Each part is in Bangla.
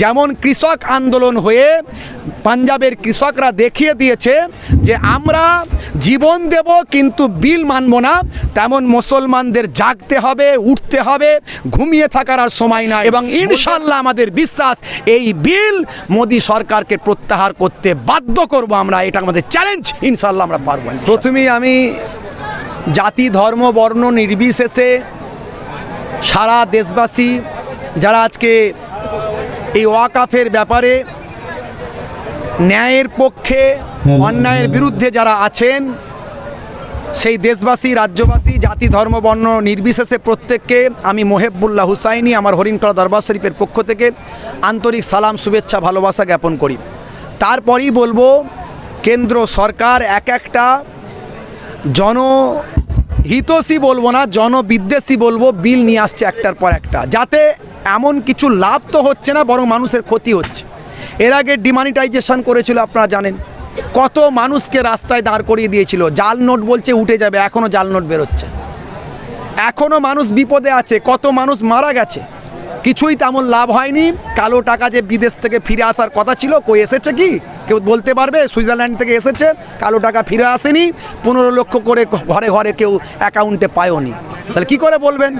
যেমন কৃষক আন্দোলন হয়ে পাঞ্জাবের কৃষকরা দেখিয়ে দিয়েছে যে আমরা জীবন দেব কিন্তু বিল মানব না, তেমন মুসলমানদের জাগতে হবে, উঠতে হবে, ঘুমিয়ে থাকার আর সময় না এবং ইনশাল্লাহ আমাদের বিশ্বাস, এই বিল মোদী সরকারকে প্রত্যাহার করতে বাধ্য করব আমরা, এটা আমাদের চ্যালেঞ্জ ইনশাল্লাহ আমরা পারব প্রথমেই আমি জাতি, ধর্ম, বর্ণ নির্বিশেষে সারা দেশবাসী যারা আজকে এই ওয়াকাফের ব্যাপারে ন্যায়ের পক্ষে অন্যায়ের বিরুদ্ধে যারা আছেন সেই দেশবাসী রাজ্যবাসী জাতি ধর্ম বর্ণ নির্বিশেষে প্রত্যেককে আমি মোহেবুল্লাহ হুসাইনি আমার হরিণকলা দরবার শরীফের পক্ষ থেকে আন্তরিক সালাম শুভেচ্ছা ভালোবাসা জ্ঞাপন করি। তারপরেই বলব কেন্দ্র সরকার এক একটা জনহিতসী বলব না জনবিদ্বেষী বলব বিল নিয়ে আসছে একটার পর একটা। যাতে এমন কিছু লাভ তো হচ্ছে না, বরং মানুষের ক্ষতি হচ্ছে। এর আগে ডিমানিটাইজেশন করেছিল, আপনারা জানেন। কত মানুষকে রাস্তায় দাঁড় করিয়ে দিয়েছিল। জাল নোট বলছে উঠে যাবে এখনও জাল নোট বেরোচ্ছে। এখনও মানুষ বিপদে আছে, কত মানুষ মারা গেছে। কিছুই তেমন লাভ হয়নি। কালো টাকা যে বিদেশ থেকে ফিরে আসার কথা ছিল, কই এসেছে কি? কেউ বলতে পারবে, সুইজারল্যান্ড থেকে এসেছে, কালো টাকা ফিরে আসেনি। পনেরো লক্ষ করে ঘরে ঘরে কেউ অ্যাকাউন্টে পায়ওনি তাহলে কি করে বলবেন?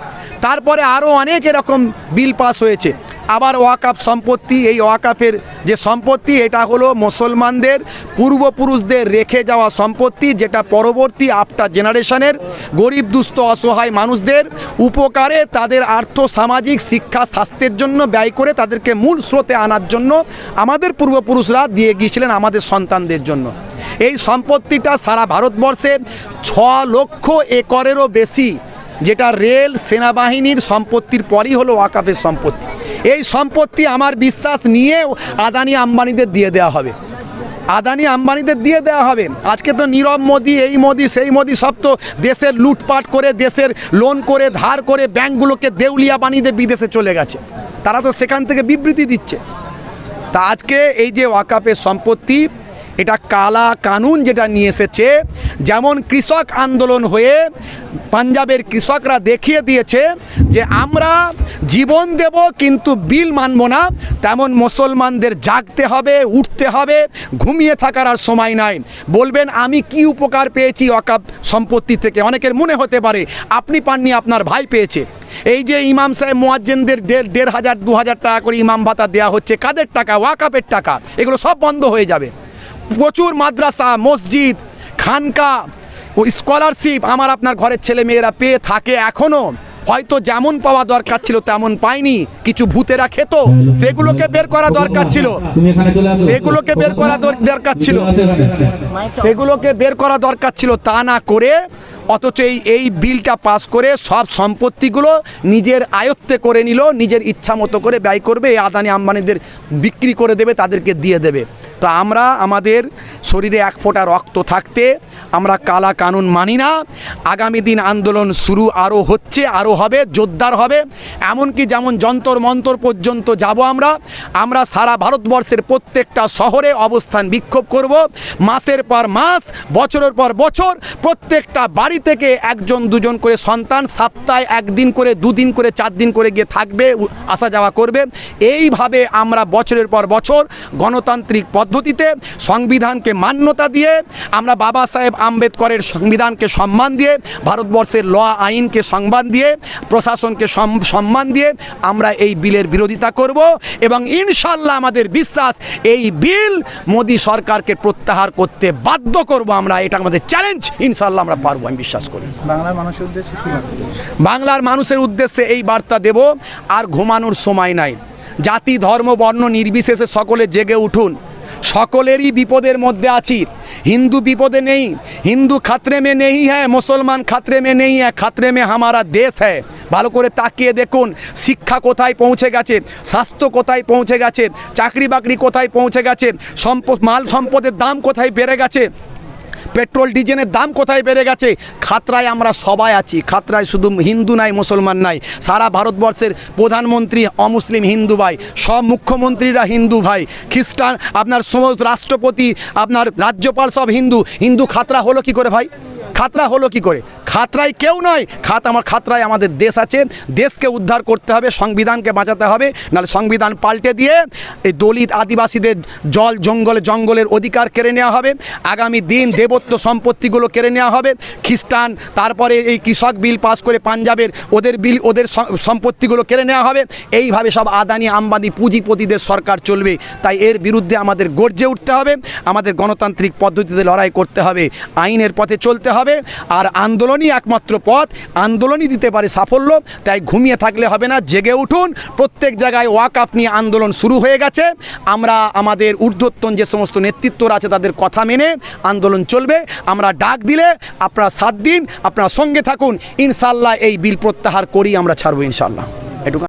তারপরে আরও অনেক এরকম বিল পাস হয়েছে। আবার ওয়াকাফ সম্পত্তি, এই ওয়াকাফের যে সম্পত্তি, এটা হলো মুসলমানদের, পূর্বপুরুষদের রেখে যাওয়া সম্পত্তি, যেটা পরবর্তী আফটার জেনারেশনের, গরিব, দুস্থ, অসহায় মানুষদের উপকারে তাদের আর্থ, সামাজিক শিক্ষা, স্বাস্থ্যের জন্য ব্যয় করে তাদেরকে মূল স্রোতে আনার জন্য আমাদের পূর্বপুরুষরা দিয়ে গিয়েছিলেন আমাদের সন্তানদের জন্য। এই সম্পত্তিটা সারা ভারতবর্ষে ছ লক্ষ একরেরও বেশি যেটা রেল সেনাবাহিনীর সম্পত্তির পরই হলো ওয়াকাফের সম্পত্তি। এই সম্পত্তি আমার বিশ্বাস নিয়ে আদানি আম্বানিদের দিয়ে দেওয়া হবে। আদানি আম্বানিদের দিয়ে দেওয়া হবে। আজকে তো নীরব মোদি, এই মোদি, সেই মোদি সব তো দেশের লুটপাট করে, দেশের লোন করে, ধার করে ব্যাংকগুলোকে দেউলিয়া বানিয়ে বিদেশে চলে গেছে। তারা তো সেখান থেকে বিবৃতি দিচ্ছে। তা আজকে এই যে ওয়াকাপের সম্পত্তি এটা কালা কানুন যেটা নিয়ে এসেছে, যেমন কৃষক আন্দোলন হয়ে পাঞ্জাবের কৃষকরা দেখিয়ে দিয়েছে যে আমরা জীবন দেব কিন্তু বিল মানব না, তেমন মুসলমানদের জাগতে হবে, উঠতে হবে, ঘুমিয়ে থাকার আর সময় নাই। বলবেন, আমি কি উপকার পেয়েছি ওয়াকাপ সম্পত্তি থেকে? অনেকের মনে হতে পারে, আপনি পাননি, আপনার ভাই পেয়েছে। এই যে ইমাম সাহেব, মোয়াজ্জেনদের দেড় দেড় হাজার, দু হাজার টাকা করে ইমাম ভাতা দেওয়া হচ্ছে, কাদের টাকা? ওয়াকাপের টাকা। এগুলো সব বন্ধ হয়ে যাবে। প্রচুর মাদ্রাসা মসজিদ খানকা ও স্কলারশিপ আমার আপনার ঘরের ছেলে মেয়েরা পেয়ে থাকে এখনও হয়তো যেমন পাওয়া দরকার ছিল তেমন পায়নি কিছু ভূতেরা খেত সেগুলোকে বের করা দরকার ছিল। সেগুলোকে বের করা দরকার ছিল। সেগুলোকে বের করা দরকার ছিল তা না করে অথচ এই এই বিলটা পাস করে সব সম্পত্তিগুলো নিজের আয়ত্তে করে নিল নিজের ইচ্ছা মতো করে ব্যয় করবে এই আদানি আম্বানিদের বিক্রি করে দেবে তাদেরকে দিয়ে দেবে। তো আমরা আমাদের শরীরে এক ফোঁটা রক্ত থাকতে আমরা কালা কানুন মানি না। আগামী দিন আন্দোলন শুরু আরও হচ্ছে, আরও হবে, জোরদার হবে। এমনকি যেমন যন্তর মন্তর পর্যন্ত যাব আমরা আমরা সারা ভারতবর্ষের প্রত্যেকটা শহরে অবস্থান বিক্ষোভ করব। মাসের পর মাস, বছরের পর বছর, প্রত্যেকটা বাড়ি থেকে একজন, দুজন করে সন্তান সপ্তাহে একদিন করে, দুদিন করে চার দিন করে গিয়ে থাকবে, আসা যাওয়া করবে। এইভাবে আমরা বছরের পর বছর গণতান্ত্রিক পদ্ধতিতে সংবিধানকে মান্যতা দিয়ে আমরা বাবা সাহেব আম্বেদকরের সংবিধানকে সম্মান দিয়ে ভারতবর্ষের ল আইনকে সম্মান দিয়ে প্রশাসনকে সম্মান দিয়ে আমরা এই বিলের বিরোধিতা করব এবং ইনশাল্লাহ আমাদের বিশ্বাস এই বিল মোদী সরকারকে প্রত্যাহার করতে বাধ্য করব আমরা। এটা আমাদের চ্যালেঞ্জ ইনশাল্লাহ আমরা পারব আমি বিশ্বাস করি। বাংলার মানুষের উদ্দেশ্যে? বাংলার মানুষের উদ্দেশ্যে এই বার্তা দেব আর ঘুমানোর সময় নাই। জাতি ধর্ম বর্ণ নির্বিশেষে সকলে জেগে উঠুন। সকলেরই বিপদের মধ্যে আছি। হিন্দু বিপদে নেই, হিন্দু খাতরে মে নেই হ্যাঁ মুসলমান খাতরে মে নেই হ্যাঁ খাতরে মে হামারা দেশ হ্যাঁ। ভালো করে তাকিয়ে দেখুন, শিক্ষা কোথায় পৌঁছে গেছে, স্বাস্থ্য কোথায় পৌঁছে গেছে, চাকরি বাকরি কোথায় পৌঁছে গেছে সম্পদ মাল সম্পদের দাম কোথায় বেড়ে গেছে। পেট্রোল ডিজেলের দাম কোথায় বেড়ে গেছে? খাতরায় আমরা সবাই আছি। খাতরায় শুধু হিন্দু নাই, মুসলমান নাই। সারা ভারতবর্ষের প্রধানমন্ত্রী অমুসলিম হিন্দু ভাই, সব মুখ্যমন্ত্রীরা হিন্দু ভাই। খ্রিস্টান, আপনার সমস্ত রাষ্ট্রপতি, আপনার রাজ্যপাল সব হিন্দু। হিন্দু খাতরা হলো কি করে ভাই? খাতরা হলো কি করে? খাতরায় কেউ নয়, খাত আমার খাতরায় আমাদের দেশ আছে। দেশকে উদ্ধার করতে হবে, সংবিধানকে বাঁচাতে হবে, নাহলে সংবিধান পাল্টে দিয়ে এই দলিত আদিবাসীদের জল জঙ্গলে জঙ্গলের অধিকার কেড়ে নেওয়া হবে, আগামী দিন দেবত্ব সম্পত্তিগুলো কেড়ে নেওয়া হবে। খ্রিস্টান, তারপরে এই কৃষক বিল পাস করে পাঞ্জাবের ওদের বিল, ওদের সম্পত্তিগুলো কেড়ে নেওয়া হবে। এইভাবে সব আদানি, আম্বানি, পুঁজিপতিদের সরকার চলবে। তাই এর বিরুদ্ধে আমাদের গর্জে উঠতে হবে, আমাদের গণতান্ত্রিক পদ্ধতিতে লড়াই করতে হবে, আইনের পথে চলতে হবে। আর আন্দোলনই একমাত্র পথ। আন্দোলনই দিতে পারে সাফল্য। তাই ঘুমিয়ে থাকলে হবে না, জেগে উঠুন। প্রত্যেক জায়গায় ওয়াকআপ নিয়ে আন্দোলন শুরু হয়ে গেছে। আমরা আমাদের ঊর্ধ্বতন যে সমস্ত নেতৃত্বরা আছে, তাদের কথা মেনে আন্দোলন চলবে। আমরা ডাক দিলে আপনারা সাত দিন আপনারা সঙ্গে থাকুন। ইনশাল্লাহ এই বিল প্রত্যাহার করি আমরা ছাড়বো ইনশাল্লাহ